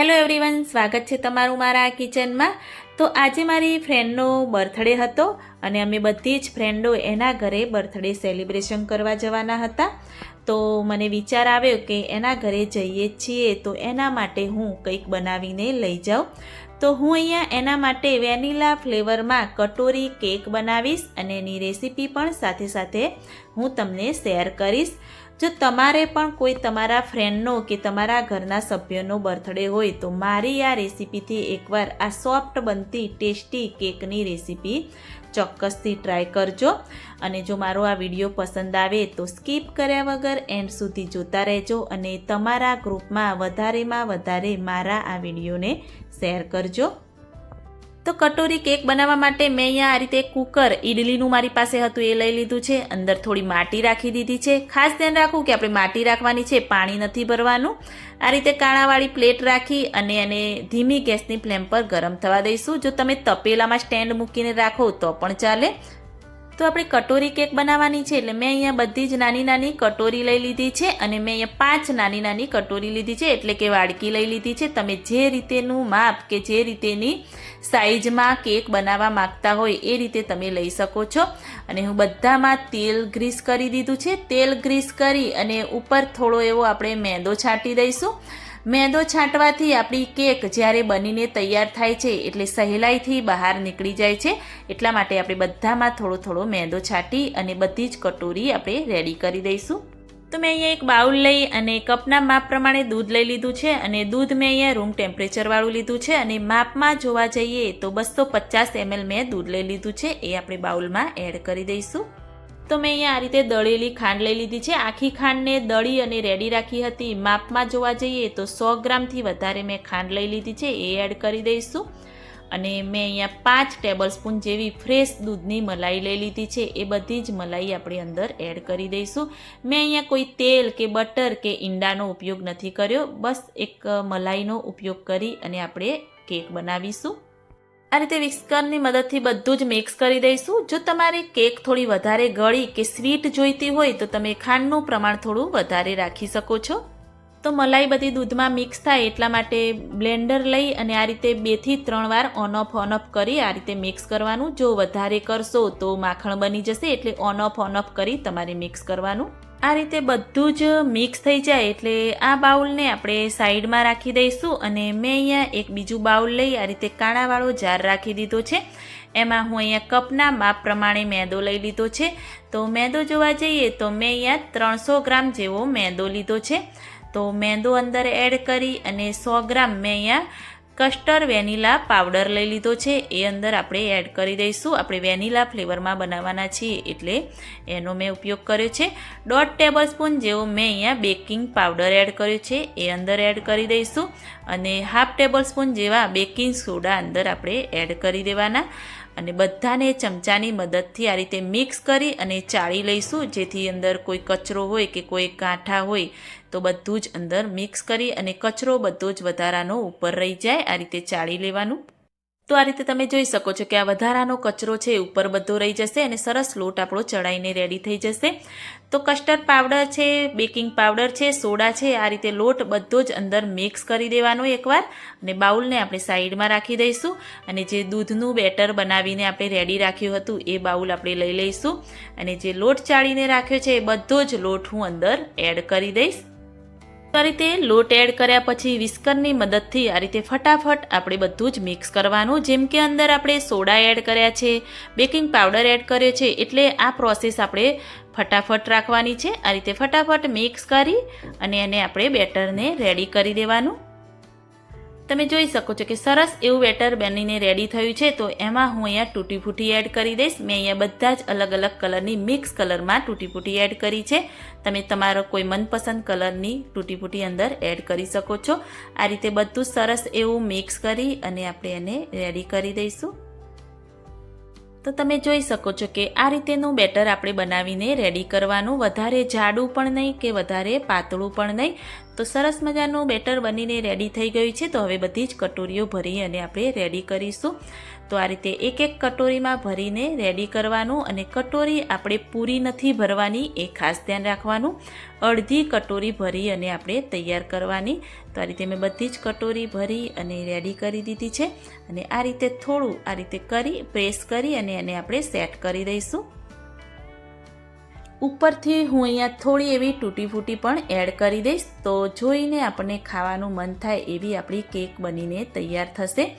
Hello everyone સ્વાગત છે તમારું મારા કિચનમાં. તો આજે મારી ફ્રેન્ડનો બર્થડે હતો અને અમે બધી જ ફ્રેન્ડો એના ઘરે બર્થડે સેલિબ્રેશન કરવા જવાના હતા. તો મને વિચાર આવ્યો કે એના ઘરે જઈએ છીએ તો એના માટે હું કંઈક બનાવીને લઈ જાઉં. તો હું અહીંયા એના માટે વેનીલા ફ્લેવરમાં કટોરી કેક બનાવીશ અને એની રેસીપી પણ સાથે સાથે હું તમને શેર કરીશ. જો તમારે પણ કોઈ તમારા ફ્રેન્ડનો કે તમારા ઘરના સભ્યનો બર્થડે હોય તો મારી આ રેસીપીથી એકવાર આ સોફ્ટ બનતી ટેસ્ટી કેકની રેસીપી ચોક્કસથી ટ્રાય કરજો. અને જો મારો આ વીડિયો પસંદ આવે તો સ્કીપ કર્યા વગર એન્ડ સુધી જોતા રહેજો અને તમારા ગ્રુપમાં વધારેમાં વધારે મારા આ વિડીયોને શેર કરજો. તો કટોરી કેક બનાવવા માટે મેં અહીંયા આ રીતે કુકર ઇડલીનું મારી પાસે હતું, એ લઈ લીધું છે. અંદર થોડી માટી રાખી દીધી છે. ખાસ ધ્યાન રાખવું કે આપણે માટી રાખવાની છે, પાણી નથી ભરવાનું. આ રીતે કાણાવાળી પ્લેટ રાખી અને એને ધીમી ગેસની ફ્લેમ પર ગરમ થવા દઈશું. જો તમે તપેલામાં સ્ટેન્ડ મૂકીને રાખો તો પણ ચાલે. તો આપણે કટોરી કેક બનાવવાની છે એટલે મેં અહીંયા બધી જ નાની નાની કટોરી લઈ લીધી છે અને મેં અહીંયા પાંચ નાની નાની કટોરી લીધી છે એટલે કે વાડકી લઈ લીધી છે. તમે જે રીતેનું માપ કે જે રીતેની સાઇઝમાં કેક બનાવવા માગતા હોય એ રીતે તમે લઈ શકો છો. અને હું બધામાં તેલ ગ્રીસ કરી દીધું છે. તેલ ગ્રીસ કરી અને ઉપર થોડો એવો આપણે મેંદો છાંટી દઈશું. મેંદો છાંટવાથી આપણી કેક જ્યારે બનીને તૈયાર થાય છે, એટલે સહેલાઈથી બહાર નીકળી જાય છે. એટલા માટે આપણે બધામાં થોડો થોડો મેંદો છાંટી અને બધી જ કટોરી આપણે રેડી કરી દઈશું. તો મેં અહીંયા એક બાઉલ લઈ અને કપના માપ પ્રમાણે દૂધ લઈ લીધું છે અને દૂધ મેં અહીંયા રૂમ ટેમ્પરેચરવાળું લીધું છે અને માપમાં જોવા જઈએ તો બસો પચાસ એમએલ મેં દૂધ લઈ લીધું છે, એ આપણે બાઉલમાં એડ કરી દઈશું. તો મેં અહીંયા આ રીતે દળેલી ખાંડ લઈ લીધી છે. આખી ખાંડને દળી અને રેડી રાખી હતી. માપમાં જોવા જઈએ તો સો ગ્રામથી વધારે મેં ખાંડ લઈ લીધી છે. એ એડ કરી દઈશું. અને મેં અહીંયા પાંચ ટેબલ સ્પૂન જેવી ફ્રેશ દૂધની મલાઈ લઈ લીધી છે. એ બધી જ મલાઈ આપણે અંદર એડ કરી દઈશું. મેં અહીંયા કોઈ તેલ કે બટર કે ઈંડાનો ઉપયોગ નથી કર્યો. બસ એક મલાઈનો ઉપયોગ કરી અને આપણે કેક બનાવીશું. આ રીતે વિસ્કરની મદદથી બધું જ મિક્સ કરી દઈશું. જો તમારે કેક થોડી વધારે ગળી કે સ્વીટ જોઈતી હોય, તો તમે ખાંડનું પ્રમાણ થોડું વધારે રાખી શકો છો. તો મલાઈ બધી દૂધમાં મિક્સ થાય એટલા માટે બ્લેન્ડર લઈ અને આ રીતે બેથી ત્રણ વાર ઓન ઓફ ઓન ઓફ કરી આ રીતે મિક્સ કરવાનું. જો વધારે કરશો તો માખણ બની જશે એટલે ઓન ઓફ ઓન ઓફ કરી તમારે મિક્સ કરવાનું. આ રીતે બધું જ મિક્સ થઈ જાય એટલે આ બાઉલને આપણે સાઈડમાં રાખી દઈશું અને મેં અહીંયા એક બીજું બાઉલ લઈ આ રીતે કાણાવાળો જાર રાખી દીધો છે. એમાં હું અહીંયા કપના માપ પ્રમાણે મેંદો લઈ લીધો છે. તો મેંદો જોવા જઈએ તો મેં અહીંયા ત્રણસો ગ્રામ જેવો મેંદો લીધો છે. તો મેંદો અંદર એડ કરી અને સો ગ્રામ મેં અહીંયા કસ્ટર્ડ વેનીલા પાવડર લઈ લીધો છે. એ અંદર આપણે એડ કરી દઈશું. આપણે વેનીલા ફ્લેવરમાં બનાવવાના છીએ એટલે એનો મેં ઉપયોગ કર્યો છે. દોઢ ટેબલ સ્પૂન જેવો મેં અહીંયા બેકિંગ પાવડર એડ કર્યો છે. એ અંદર એડ કરી દઈશું. અને હાફ ટેબલ સ્પૂન જેવા બેકિંગ સોડા અંદર આપણે એડ કરી દેવાના. અને બધાને ચમચાની મદદથી આ રીતે મિક્સ કરી અને ચાળી લઈશું. જેથી અંદર કોઈ કચરો હોય કે કોઈ ગાંઠા હોય, તો બધું જ અંદર મિક્સ કરી અને કચરો બધો જ વધારાનો ઉપર રહી જાય. આ રીતે ચાળી લેવાનું. તો આ રીતે તમે જોઈ શકો છો કે આ વધારાનો કચરો છે ઉપર બધો રહી જશે અને સરસ લોટ આપણો ચડાઈને રેડી થઈ જશે. તો કસ્ટર્ડ પાવડર છે બેકિંગ પાવડર છે, સોડા છે, આ રીતે લોટ બધો જ અંદર મિક્સ કરી દેવાનો એકવાર અને બાઉલને આપણે સાઈડમાં રાખી દઈશું અને જે દૂધનું બેટર બનાવીને આપણે રેડી રાખ્યું હતું એ બાઉલ આપણે લઈ લઈશું અને જે લોટ ચાળીને રાખ્યો છે એ બધો જ લોટ હું અંદર એડ કરી દઈશ. આ રીતે લોટ એડ કર્યા પછી વિસ્કરની મદદથી આ રીતે ફટાફટ આપણે બધું જ મિક્સ કરવાનું. જેમ કે અંદર આપણે સોડા એડ કર્યા છે, બેકિંગ પાવડર એડ કર્યો છે, એટલે આ પ્રોસેસ આપણે ફટાફટ રાખવાની છે. આ રીતે ફટાફટ મિક્સ કરી અને એને આપણે બેટરને રેડી કરી દેવાનું. તમે જોઈ શકો છો કે સરસ એવું બેટર બનીને રેડી થયું છે, તો એમાં હું અહીંયા તૂટી ફૂટી એડ કરી દઈશ. મેં અહીંયા બધા જ અલગ અલગ કલરની મિક્સ કલરમાં તૂટી ફૂટી એડ કરી છે. તમે તમારો કોઈ મનપસંદ કલરની તૂટી ફૂટી અંદર એડ કરી શકો છો. આ રીતે બધું સરસ એવું મિક્સ કરી અને આપણે એને રેડી કરી દઈશું. તો તમે જોઈ શકો છો કે આ રીતેનું બેટર આપણે બનાવીને રેડી કરવાનું. વધારે જાડું પણ નહીં કે વધારે પાતળું પણ નહીં. તો સરસ મજાનું બેટર બનીને રેડી થઈ ગયું છે. તો હવે બધી જ કટોરીઓ ભરી અને આપણે રેડી કરીશું. તો આ રીતે એક એક કટોરીમાં ભરીને રેડી કરવાનું અને કટોરી આપણે પૂરી નથી ભરવાની, એ ખાસ ધ્યાન રાખવાનું. અડધી કટોરી ભરી અને આપણે તૈયાર કરવાની. તો આ રીતે મેં બધી જ કટોરી ભરી અને રેડી કરી દીધી છે. અને આ રીતે થોડું આ રીતે કરી પ્રેસ કરી અને એને આપણે સેટ કરી દઈશું. ઉપરથી હું અહીંયા થોડી એવી તૂટી ફૂટી પણ એડ કરી દઈશ. તો જોઈને આપણને ખાવાનું મન થાય એવી આપણી કેક બનીને તૈયાર થશે.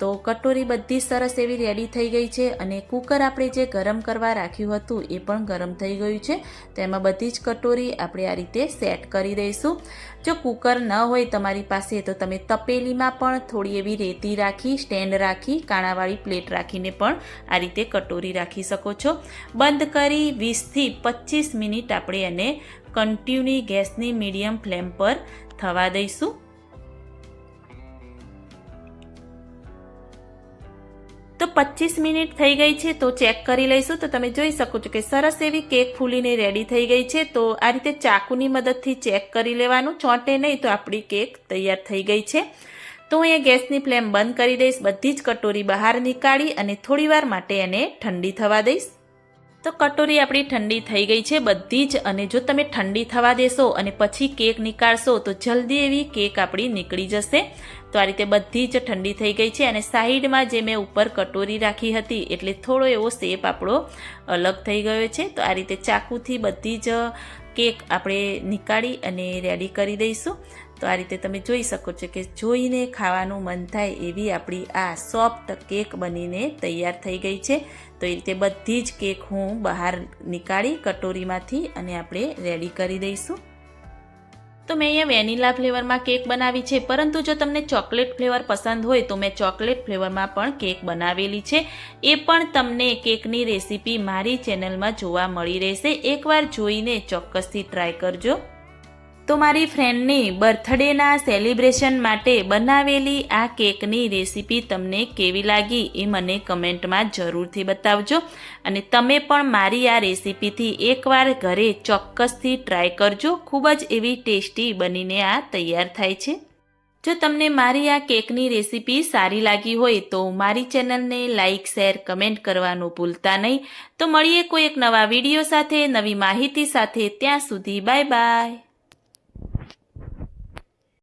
તો કટોરી બધી સરસ એવી રેડી થઈ ગઈ છે અને કુકર આપણે જે ગરમ કરવા રાખ્યું હતું એ પણ ગરમ થઈ ગયું છે. તો એમાં બધી જ કટોરી આપણે આ રીતે સેટ કરી દઈશું. જો કુકર ન હોય તમારી પાસે તો તમે તપેલીમાં પણ થોડી એવી રેતી રાખી સ્ટેન્ડ રાખી, કાણાવાળી પ્લેટ રાખીને પણ આ રીતે કટોરી રાખી શકો છો. બંધ કરી વીસથી પચીસ મિનિટ આપણે એને કન્ટિન્યુ ગેસની મીડિયમ ફ્લેમ પર થવા દઈશું. તો પચીસ મિનિટ થઈ ગઈ છે તો ચેક કરી લઈશું. તો તમે જોઈ શકો છો કે સરસ એવી કેક ફૂલીને રેડી થઈ ગઈ છે. તો આ રીતે ચાકુની મદદથી ચેક કરી લેવાનું. ચોંટે નહીં તો આપણી કેક તૈયાર થઈ ગઈ છે. તો હું એ ગેસની ફ્લેમ બંધ કરી દઈશ. બધી જ કટોરી બહાર નીકાળી અને થોડીવાર માટે એને ઠંડી થવા દઈશ. તો કટોરી આપણી ઠંડી થઈ ગઈ છે બધી જ અને જો તમે ઠંડી થવા દેશો અને પછી કેક નીકાળશો તો જલ્દી એવી કેક આપણી નીકળી જશે. તો આ રીતે બધી જ ઠંડી થઈ ગઈ છે અને સાઈડમાં જે મેં ઉપર કટોરી રાખી હતી એટલે થોડો એવો શેપ આપણો અલગ થઈ ગયો છે. તો આ રીતે ચાકુથી બધી જ કેક આપણે નીકાળી અને રેડી કરી દઈશું. તો આ રીતે તમે જોઈ શકો છો કે જોઈને ખાવાનું મન થાય એવી આપણી આ સોફ્ટ કેક બનીને તૈયાર થઈ ગઈ છે. તો એ રીતે બધી જ કેક હું બહાર નીકાળી કટોરીમાંથી અને આપણે રેડી કરી દઈશું. તો મેં અહીંયા વેનીલા ફ્લેવરમાં કેક બનાવી છે, પરંતુ જો તમને ચોકલેટ ફ્લેવર પસંદ હોય તો મેં ચોકલેટ ફ્લેવરમાં પણ કેક બનાવેલી છે. એ પણ તમને કેકની રેસીપી મારી ચેનલમાં જોવા મળી રહેશે. એકવાર જોઈને ચોક્કસથી ટ્રાય કરજો. તો મારી ફ્રેન્ડની બર્થડેના સેલિબ્રેશન માટે બનાવેલી આ કેકની રેસીપી તમને કેવી લાગી એ મને કમેન્ટમાં જરૂરથી બતાવજો. અને તમે પણ મારી આ રેસીપીથી એકવાર ઘરે ચોક્કસથી ટ્રાય કરજો. ખૂબ જ એવી ટેસ્ટી બનીને આ તૈયાર થાય છે. જો તમને મારી આ કેકની રેસીપી સારી લાગી હોય તો મારી ચેનલને લાઇક શેર કમેન્ટ કરવાનું ભૂલતા નહીં. તો મળીએ કોઈ એક નવા વીડિયો સાથે, નવી માહિતી સાથે. ત્યાં સુધી બાય બાય